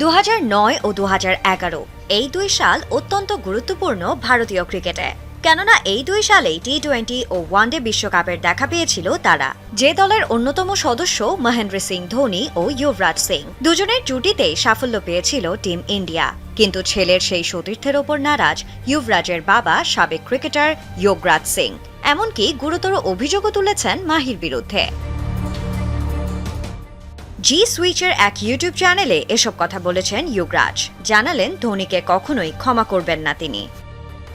দুহাজার নয় ও দু হাজার এগারো। এই দুই সাল অত্যন্ত গুরুত্বপূর্ণ ভারতীয় ক্রিকেটে। কেননা এই দুই সালেই টি টোয়েন্টি ও ওয়ানডে বিশ্বকাপের দেখা পেয়েছিল তারা। যে দলের অন্যতম সদস্য মহেন্দ্র সিং ধোনি ও যুবরাজ সিং। দুজনের জুটিতেই সাফল্য পেয়েছিল টিম ইন্ডিয়া। কিন্তু ছেলের সেই সতীর্থের ওপর নারাজ যুবরাজের বাবা সাবেক ক্রিকেটার যোগরাজ সিং। এমনকি গুরুতর অভিযোগও তুলেছেন মাহির বিরুদ্ধে। জি সুইচের এক ইউটিউব চ্যানেলে এসব কথা বলেছেন যুবরাজ। জানালেন ধোনিকে কখনোই ক্ষমা করবেন না তিনি।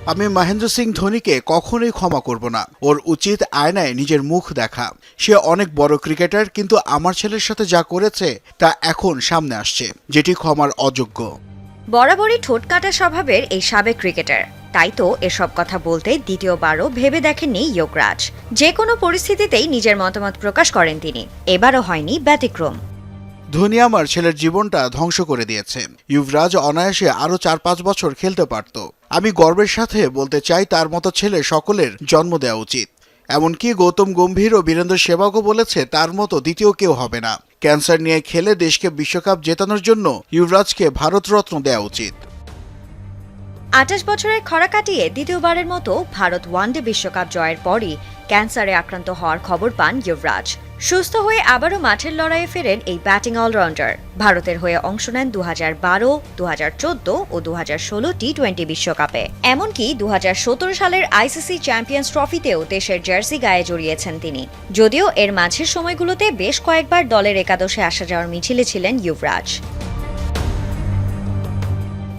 আমি মহেন্দ্র সিং ধোনিকে কখনোই ক্ষমা করব না। ওর উচিত আয়নায় নিজের মুখ দেখা। সে অনেক বড় ক্রিকেটার কিন্তু আমার ছেলের সাথে যা করেছে তা এখন সামনে আসছে যেটি ক্ষমার অযোগ্য। বরাবরই ঠোঁট কাটা স্বভাবের এই সাবেক ক্রিকেটার। তাই তো এসব কথা বলতে দ্বিতীয়বারও ভেবে দেখেননি যোগরাজ যে কোনো পরিস্থিতিতেই নিজের মতামত প্রকাশ করেন তিনি। এবারও হয়নি ব্যতিক্রম। ধোনি আমার ছেলের জীবনটা ধ্বংস করে দিয়েছে। যুবরাজ অনায়াসে আরও চার পাঁচ বছর খেলতে পারত। আমি গর্বের সাথে বলতে চাই তার মতো ছেলে সকলের জন্ম দেওয়া উচিত। এমনকি গৌতম গম্ভীর ও বীরেন্দ্র সেবাগও বলেছে তার মতো দ্বিতীয় কেউ হবে না। ক্যান্সার নিয়ে খেলে দেশকে বিশ্বকাপ জেতানোর জন্য যুবরাজকে ভারতরত্ন দেওয়া উচিত। আঠাশ বছরের খরা কাটিয়ে দ্বিতীয়বারের মতো ভারত ওয়ানডে বিশ্বকাপ জয়ের পরই ক্যান্সারে আক্রান্ত হওয়ার খবর পান যুবরাজ। সুস্থ হয়ে আবারও মাঠের লড়াইয়ে ফেরেন এই ব্যাটিং অলরাউন্ডার। ভারতের হয়ে অংশ নেন দু হাজার বারো দু হাজার চোদ্দ ও দু হাজার ষোলো টি টোয়েন্টি বিশ্বকাপে। এমনকি দু হাজার সতেরো সালের আইসিসি চ্যাম্পিয়ন্স ট্রফিতেও দেশের জার্সি গায়ে জড়িয়েছেন তিনি। যদিও এর মাঝের সময়গুলোতে বেশ কয়েকবার দলের একাদশে আসা যাওয়ার মিছিলে ছিলেন যুবরাজ।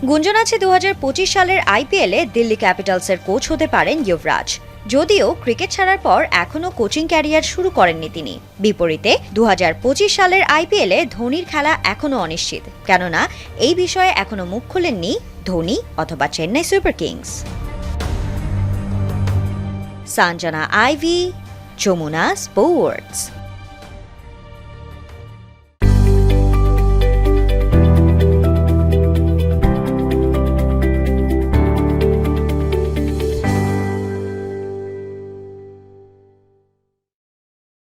গুঞ্জন আছে দু হাজার পঁচিশ সালের আইপিএলে দিল্লি ক্যাপিটালসের কোচ হতে পারেন যুবরাজ। যদিও ক্রিকেট ছাড়ার পর এখনও কোচিং ক্যারিয়ার শুরু করেননি তিনি। বিপরীতে দু হাজার পঁচিশ সালের আইপিএলে ধোনির খেলা এখনও অনিশ্চিত, কেননা এই বিষয়ে এখনও মুখ খোলেননি ধোনি অথবা Chennai Super Kings. Sanjana Ivy, Jamuna Sports.